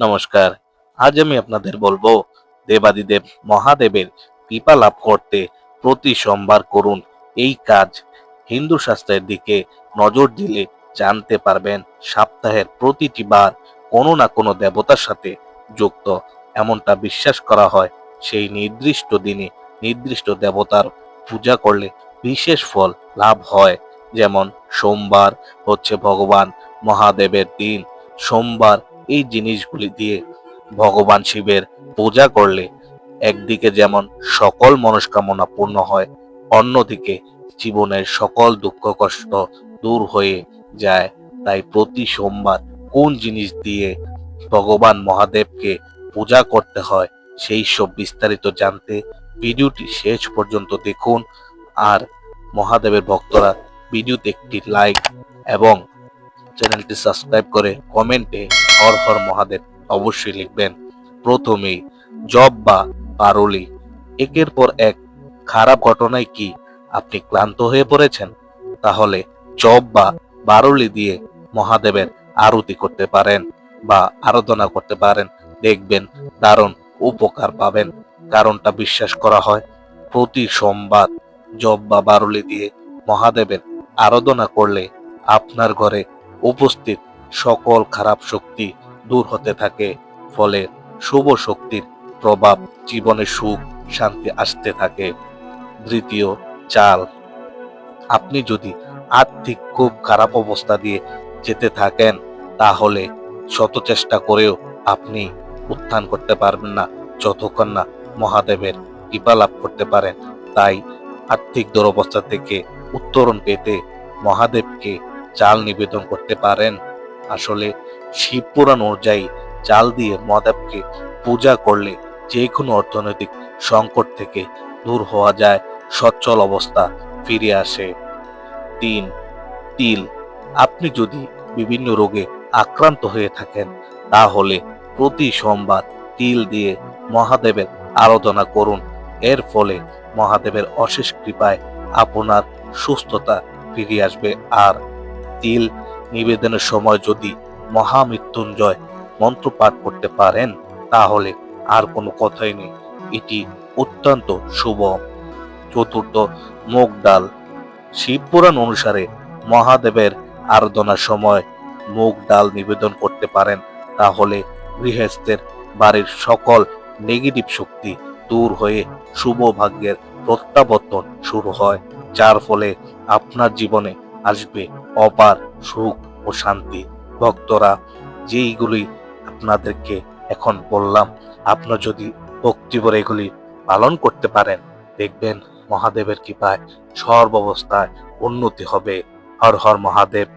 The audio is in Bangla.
নমস্কার। আজ আমি আপনাদের বলব, দেবাদিদেব মহাদেবের কৃপা লাভ করতে প্রতি সোমবার করুন এই কাজ। হিন্দু শাস্ত্রের দিকে নজর দিলে জানতে পারবেন সপ্তাহের প্রতিটি বার কোনো না কোনো দেবতার সাথে যুক্ত। এমনটা বিশ্বাস করা হয়, সেই নির্দিষ্ট দিনে নির্দিষ্ট দেবতার পূজা করলে বিশেষ ফল লাভ হয়। যেমন সোমবার হচ্ছে ভগবান মহাদেবের দিন। সোমবার এই জিনিসগুলি দিয়ে ভগবান শিবের পূজা করলে একদিকে যেমন সকল মনস্কামনা পূর্ণ হয়, অন্যদিকে জীবনের সকল দুঃখ কষ্ট দূর হয়ে যায়। তাই প্রতি সোমবার কোন জিনিস দিয়ে ভগবান মহাদেবকে পূজা করতে হয়, সেই সব বিস্তারিত জানতে ভিডিওটি শেষ পর্যন্ত দেখুন। আর মহাদেবের ভক্তরা ভিডিওতে একটি লাইক এবং চ্যানেলটি সাবস্ক্রাইব করে কমেন্টে হর হর মহাদেব অবশ্যই লিখবেন। প্রথমেই, জব বা পারলি, একের পর এক খারাপ ঘটনায় কি আপনি ক্লান্ত হয়ে পড়েছেন? তাহলে জব বা বারুলি দিয়ে মহাদেবের আরতি করতে পারেন বা আরাধনা করতে পারেন। দেখবেন দারুণ উপকার পাবেন। কারণটা বিশ্বাস করা হয়, প্রতি সোমবার জব বা বারুলি দিয়ে মহাদেবের আরাধনা করলে আপনার ঘরে উপস্থিত সকল খারাপ শক্তি দূর হতে থাকে, ফলে শুভ শক্তির প্রভাব জীবনে সুখ, শান্তি আসতে থাকে। দ্বিতীয়, চাল। আপনি যদি আর্থিক খুব খারাপ অবস্থা দিয়ে যেতে থাকেন, তাহলে শত চেষ্টা করেও আপনি উত্থান করতে পারবেন না, যতক্ষণ না মহাদেবের কৃপা লাভ করতে পারেন। তাই আর্থিক দুরবস্থা থেকে উত্তরণ পেতে মহাদেবকে চাল নিবেদন করতে পারেন। আসলে শিব পুরাণ অনুযায়ী চাল দিয়ে মহাদেবকে পূজা করলে যে কোনো অর্থনৈতিক সংকট থেকে দূর হওয়া যায়, সচ্ছল অবস্থা ফিরে আসে। তিন, তিল। আপনি যদি বিভিন্ন রোগে আক্রান্ত হয়ে থাকেন, তাহলে প্রতি সোমবার তিল দিয়ে মহাদেবের আরাধনা করুন। এর ফলে মহাদেবের অশেষ কৃপায় আপনার সুস্থতা ফিরে আসবে। আর তিল নিবেদনের সময় যদি মহামৃত্যুঞ্জয় মন্ত্র পাঠ করতে পারেন, তাহলে আর কোনো কথাই নেই। এটি অত্যন্ত শুভ। চতুর্থ, মুগ ডাল। শিব পুরাণ অনুসারে মহাদেবের আরাধনার সময় মুগ ডাল নিবেদন করতে পারেন, তাহলে গৃহস্থের বাড়ির সকল নেগেটিভ শক্তি দূর হয়ে শুভ ভাগ্যের প্রত্যাবর্তন শুরু হয়, যার ফলে আপনার জীবনে আসবে অপার সুখ ও শান্তি। ভক্তরা, যেইগুলি আপনাদেরকে এখন বললাম আপনার যদি ভক্তিভরে এগুলি পালন করতে পারেন, দেখবেন মহাদেবের কৃপায় সর্বাবস্থায় উন্নতি হবে। হর হর মহাদেব